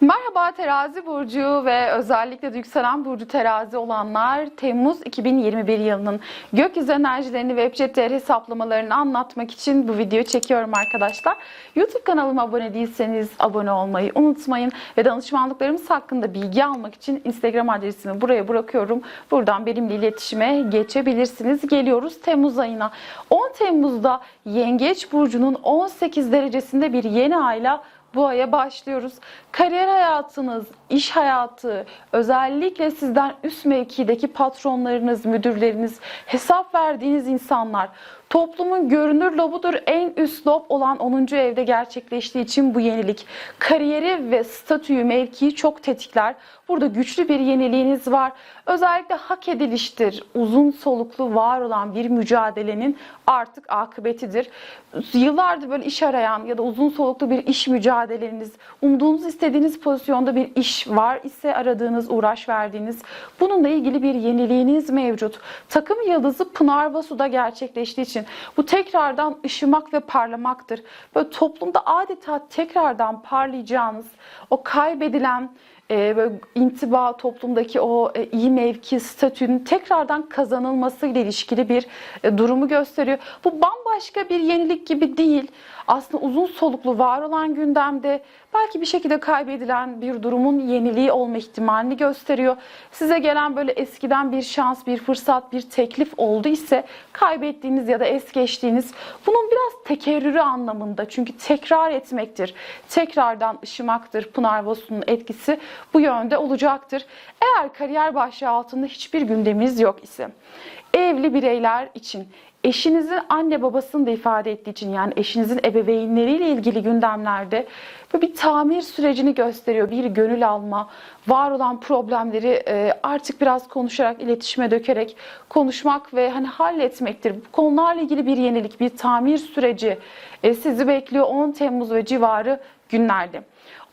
Merhaba terazi burcu ve özellikle de yükselen burcu terazi olanlar Temmuz 2021 yılının gökyüzü enerjilerini ve Webjet hesaplamalarını anlatmak için bu videoyu çekiyorum arkadaşlar. YouTube kanalıma abone değilseniz abone olmayı unutmayın ve danışmanlıklarımız hakkında bilgi almak için Instagram adresimi buraya bırakıyorum. Buradan benimle iletişime geçebilirsiniz. Geliyoruz Temmuz ayına. 10 Temmuz'da Yengeç burcunun 18 derecesinde bir yeni ayla bu aya başlıyoruz. Kariyer hayatınız, iş hayatı, özellikle sizden üst mevkideki patronlarınız, müdürleriniz, hesap verdiğiniz insanlar, toplumun görünür lobudur en üst lob olan 10. evde gerçekleştiği için bu yenilik kariyeri ve statüyü, mevkiyi çok tetikler. Burada güçlü bir yeniliğiniz var. Özellikle hak ediliştir. Uzun soluklu var olan bir mücadelenin artık akıbetidir. Yıllardır böyle iş arayan ya da uzun soluklu bir iş mücadeleniz, umduğunuz, istediğiniz pozisyonda bir iş var ise aradığınız, uğraş verdiğiniz bununla ilgili bir yeniliğiniz mevcut. Takım yıldızı Pınar Vasu'da gerçekleştiği için bu tekrardan ışımak ve parlamaktır. Böyle toplumda adeta tekrardan parlayacağınız, o kaybedilen e, böyle intiba toplumdaki o e, iyi mevki statünün tekrardan kazanılması ile ilişkili bir e, durumu gösteriyor. Bu bambaşka bir yenilik gibi değil. Aslında uzun soluklu var olan gündemde belki bir şekilde kaybedilen bir durumun yeniliği olma ihtimalini gösteriyor. Size gelen böyle eskiden bir şans, bir fırsat, bir teklif oldu ise kaybettiğiniz ya da es geçtiğiniz bunun biraz tekerrürü anlamında. Çünkü tekrar etmektir. Tekrardan ışımaktır. Pınar Vasu'nun etkisi bu yönde olacaktır. Eğer kariyer başlığı altında hiçbir gündeminiz yok ise evli bireyler için eşinizin anne babasını da ifade ettiği için yani eşinizin ebeveynleriyle ilgili gündemlerde bir tamir sürecini gösteriyor. Bir gönül alma, var olan problemleri e, artık biraz konuşarak, iletişime dökerek konuşmak ve hani halletmektir. Bu konularla ilgili bir yenilik, bir tamir süreci e, sizi bekliyor 10 Temmuz ve civarı günlerde.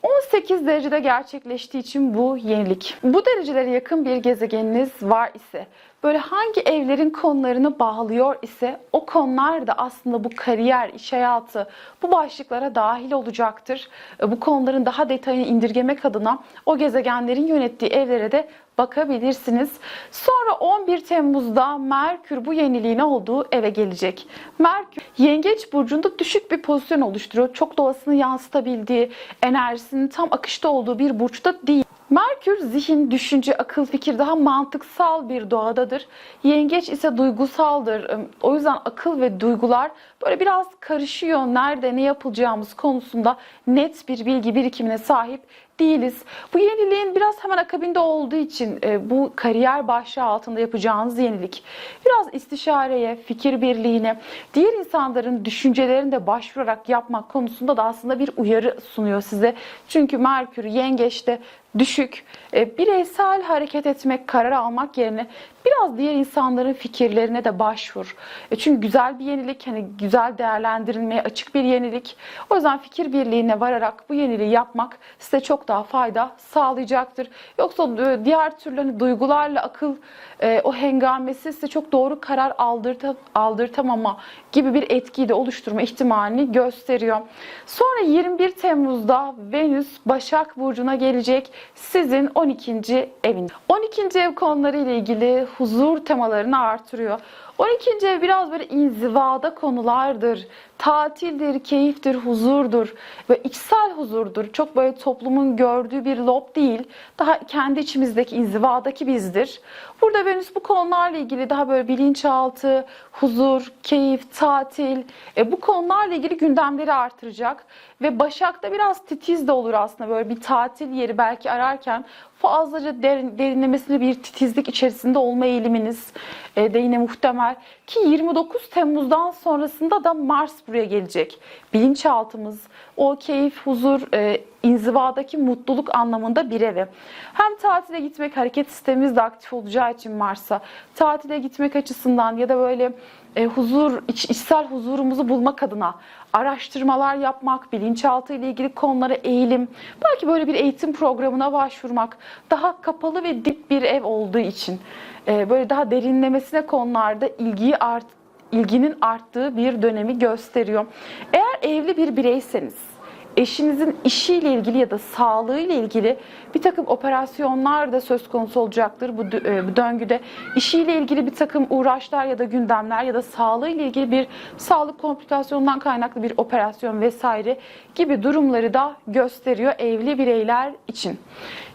18 derecede gerçekleştiği için bu yenilik. Bu derecelere yakın bir gezegeniniz var ise, böyle hangi evlerin konularını bağlıyor ise o konular da aslında bu kariyer, iş hayatı bu başlıklara dahil olacaktır. Bu konuların daha detayını indirgemek adına o gezegenlerin yönettiği evlere de bakabilirsiniz. Sonra 11 Temmuz'da Merkür bu yeniliğin olduğu eve gelecek. Merkür Yengeç burcunda düşük bir pozisyon oluşturuyor. Çok doğasını yansıtabildiği, enerjisinin tam akışta olduğu bir burçta değil. Merkür zihin, düşünce, akıl, fikir daha mantıksal bir doğadadır. Yengeç ise duygusaldır. O yüzden akıl ve duygular böyle biraz karışıyor. Nerede ne yapılacağımız konusunda net bir bilgi birikimine sahip değiliz. Bu yeniliğin biraz hemen akabinde olduğu için e, bu kariyer başlığı altında yapacağınız yenilik biraz istişareye, fikir birliğine, diğer insanların düşüncelerine de başvurarak yapmak konusunda da aslında bir uyarı sunuyor size. Çünkü Merkür yengeçte düşük, e, bireysel hareket etmek, karar almak yerine biraz diğer insanların fikirlerine de başvur. E, çünkü güzel bir yenilik, hani güzel değerlendirilmeye açık bir yenilik. O yüzden fikir birliğine vararak bu yeniliği yapmak size çok daha fayda sağlayacaktır. Yoksa e, diğer türlü hani duygularla akıl e, o hengamesi size çok doğru karar aldırta, aldırtamama gibi bir etkiyi de oluşturma ihtimalini gösteriyor. Sonra 21 Temmuz'da Venüs Başak Burcu'na gelecek sizin 12. evin. 12. ev konuları ile ilgili huzur temalarını artırıyor. 12. ev biraz böyle inzivada konulardır. Tatildir, keyiftir, huzurdur ve içsel huzurdur. Çok böyle toplumun gördüğü bir lob değil. Daha kendi içimizdeki inzivadaki bizdir. Burada Venüs bu konularla ilgili daha böyle bilinçaltı, huzur, keyif, tatil e, bu konularla ilgili gündemleri artıracak. Ve Başak'ta biraz titiz de olur aslında böyle bir tatil yeri belki ararken fazlaca derin, derinlemesine bir titizlik içerisinde olma eğiliminiz e, de yine muhtemel. Ki 29 Temmuz'dan sonrasında da Mars buraya gelecek. Bilinçaltımız, o keyif, huzur, e, inzivadaki mutluluk anlamında bir evi. Hem tatile gitmek, hareket sistemimiz de aktif olacağı için Mars'a, tatile gitmek açısından ya da böyle e, huzur, iç, içsel huzurumuzu bulmak adına araştırmalar yapmak, bilinçaltı ile ilgili konulara eğilim, belki böyle bir eğitim programına başvurmak, daha kapalı ve dip bir ev olduğu için e, böyle daha derinlemesine konularda ilgiyi art, ilginin arttığı bir dönemi gösteriyor. Eğer evli bir bireyseniz, eşinizin işiyle ilgili ya da sağlığıyla ilgili bir takım operasyonlar da söz konusu olacaktır bu, e, bu döngüde. İşiyle ilgili bir takım uğraşlar ya da gündemler ya da sağlığıyla ilgili bir sağlık komplikasyonundan kaynaklı bir operasyon vesaire gibi durumları da gösteriyor evli bireyler için.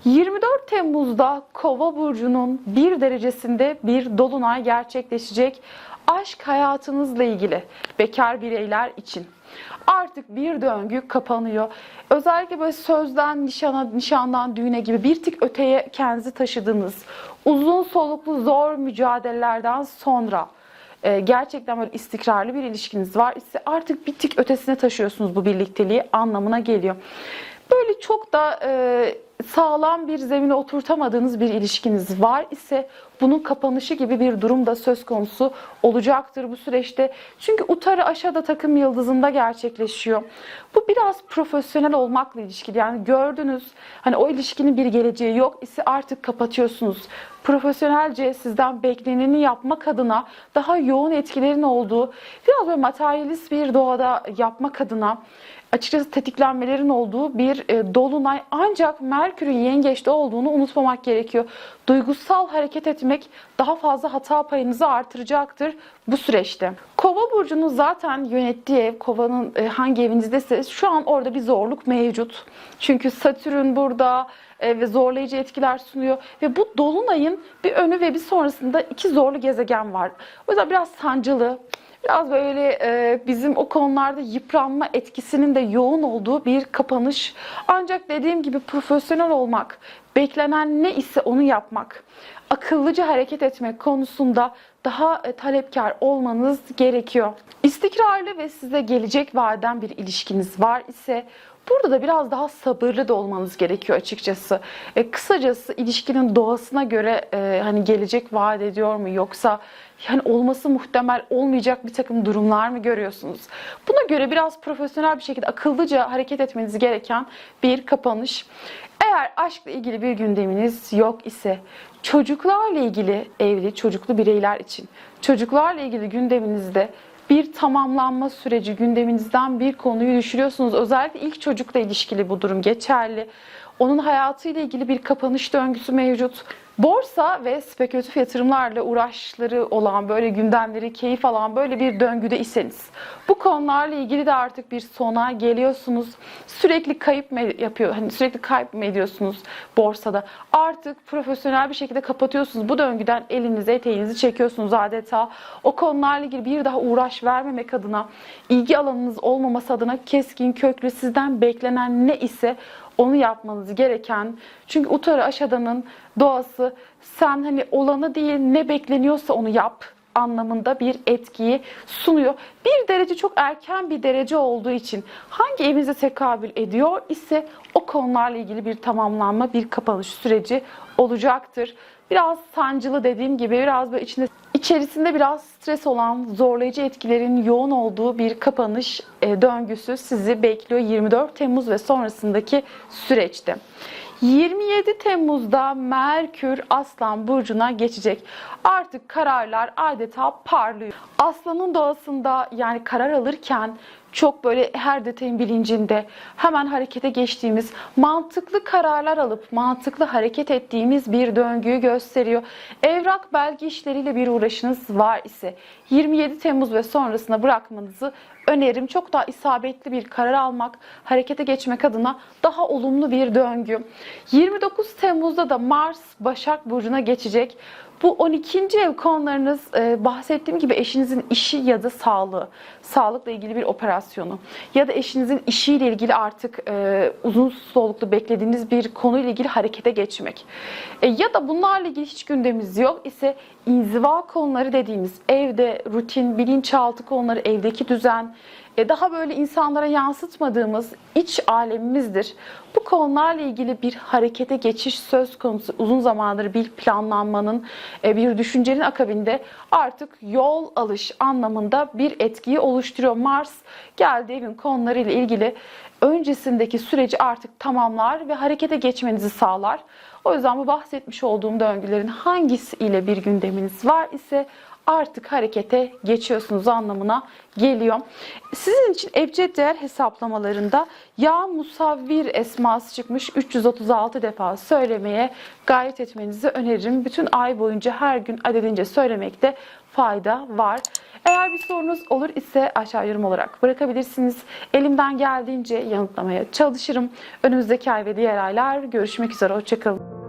24 Temmuz'da Kova burcunun bir derecesinde bir dolunay gerçekleşecek. Aşk hayatınızla ilgili bekar bireyler için artık bir döngü kapanıyor. Özellikle böyle sözden nişana, nişandan düğüne gibi bir tık öteye kendinizi taşıdığınız uzun soluklu zor mücadelelerden sonra e, gerçekten böyle istikrarlı bir ilişkiniz var ise artık bir tık ötesine taşıyorsunuz bu birlikteliği anlamına geliyor. Böyle çok da e, sağlam bir zemine oturtamadığınız bir ilişkiniz var ise bunun kapanışı gibi bir durum da söz konusu olacaktır bu süreçte. Çünkü utarı aşağıda takım yıldızında gerçekleşiyor. Bu biraz profesyonel olmakla ilişkili. Yani gördünüz hani o ilişkinin bir geleceği yok ise artık kapatıyorsunuz. Profesyonelce sizden bekleneni yapmak adına daha yoğun etkilerin olduğu, biraz böyle materyalist bir doğada yapmak adına açıkçası tetiklenmelerin olduğu bir e, dolunay ancak Merkür'ün yengeçte olduğunu unutmamak gerekiyor. Duygusal hareket etmek daha fazla hata payınızı artıracaktır bu süreçte. Kova burcunun zaten yönettiği ev, kovanın e, hangi evinizdeyse şu an orada bir zorluk mevcut. Çünkü Satürn burada e, ve zorlayıcı etkiler sunuyor ve bu dolunayın bir önü ve bir sonrasında iki zorlu gezegen var. O yüzden biraz sancılı, Biraz böyle e, bizim o konularda yıpranma etkisinin de yoğun olduğu bir kapanış. Ancak dediğim gibi profesyonel olmak, beklenen ne ise onu yapmak, akıllıca hareket etmek konusunda daha e, talepkar olmanız gerekiyor. İstikrarlı ve size gelecek vaden bir ilişkiniz var ise Burada da biraz daha sabırlı da olmanız gerekiyor açıkçası. E, kısacası ilişkinin doğasına göre e, hani gelecek vaat ediyor mu yoksa yani olması muhtemel olmayacak bir takım durumlar mı görüyorsunuz? Buna göre biraz profesyonel bir şekilde akıllıca hareket etmeniz gereken bir kapanış. Eğer aşkla ilgili bir gündeminiz yok ise çocuklarla ilgili evli çocuklu bireyler için çocuklarla ilgili gündeminizde bir tamamlanma süreci gündeminizden bir konuyu düşürüyorsunuz. Özellikle ilk çocukla ilişkili bu durum geçerli. Onun hayatıyla ilgili bir kapanış döngüsü mevcut. Borsa ve spekülatif yatırımlarla uğraşları olan böyle gündemleri keyif alan böyle bir döngüde iseniz bu konularla ilgili de artık bir sona geliyorsunuz. Sürekli kayıp mı yapıyor? Hani sürekli kayıp mı ediyorsunuz borsada? Artık profesyonel bir şekilde kapatıyorsunuz. Bu döngüden elinizi eteğinizi çekiyorsunuz adeta. O konularla ilgili bir daha uğraş vermemek adına, ilgi alanınız olmaması adına keskin köklü sizden beklenen ne ise onu yapmanız gereken. Çünkü Utarı Aşada'nın doğası sen hani olanı değil ne bekleniyorsa onu yap anlamında bir etkiyi sunuyor. Bir derece çok erken bir derece olduğu için hangi evinize tekabül ediyor ise o konularla ilgili bir tamamlanma, bir kapanış süreci olacaktır. Biraz sancılı dediğim gibi biraz böyle içinde içerisinde biraz stres olan, zorlayıcı etkilerin yoğun olduğu bir kapanış e, döngüsü sizi bekliyor 24 Temmuz ve sonrasındaki süreçte. 27 Temmuz'da Merkür Aslan burcuna geçecek. Artık kararlar adeta parlıyor. Aslanın doğasında yani karar alırken çok böyle her detayın bilincinde hemen harekete geçtiğimiz, mantıklı kararlar alıp mantıklı hareket ettiğimiz bir döngüyü gösteriyor. Evrak belge işleriyle bir uğraşınız var ise 27 Temmuz ve sonrasına bırakmanızı önerim. Çok daha isabetli bir karar almak, harekete geçmek adına daha olumlu bir döngü. 29 Temmuz'da da Mars Başak Burcu'na geçecek. Bu 12. ev konularınız e, bahsettiğim gibi eşinizin işi ya da sağlığı, sağlıkla ilgili bir operasyonu ya da eşinizin işiyle ilgili artık e, uzun soluklu beklediğiniz bir konuyla ilgili harekete geçmek. E, ya da bunlarla ilgili hiç gündemimiz yok ise inziva konuları dediğimiz evde rutin, bilinçaltı konuları, evdeki düzen, daha böyle insanlara yansıtmadığımız iç alemimizdir. Bu konularla ilgili bir harekete geçiş söz konusu uzun zamandır bir planlanmanın, e, bir düşüncenin akabinde artık yol alış anlamında bir etkiyi oluşturuyor. Mars geldi evin konularıyla ilgili öncesindeki süreci artık tamamlar ve harekete geçmenizi sağlar. O yüzden bu bahsetmiş olduğum döngülerin hangisi ile bir gündeminiz var ise artık harekete geçiyorsunuz anlamına geliyor. Sizin için ebced değer hesaplamalarında ya musavvir esması çıkmış 336 defa söylemeye gayret etmenizi öneririm. Bütün ay boyunca her gün adedince söylemekte fayda var. Eğer bir sorunuz olur ise aşağı yorum olarak bırakabilirsiniz. Elimden geldiğince yanıtlamaya çalışırım. Önümüzdeki ay ve diğer aylar görüşmek üzere. Hoşçakalın.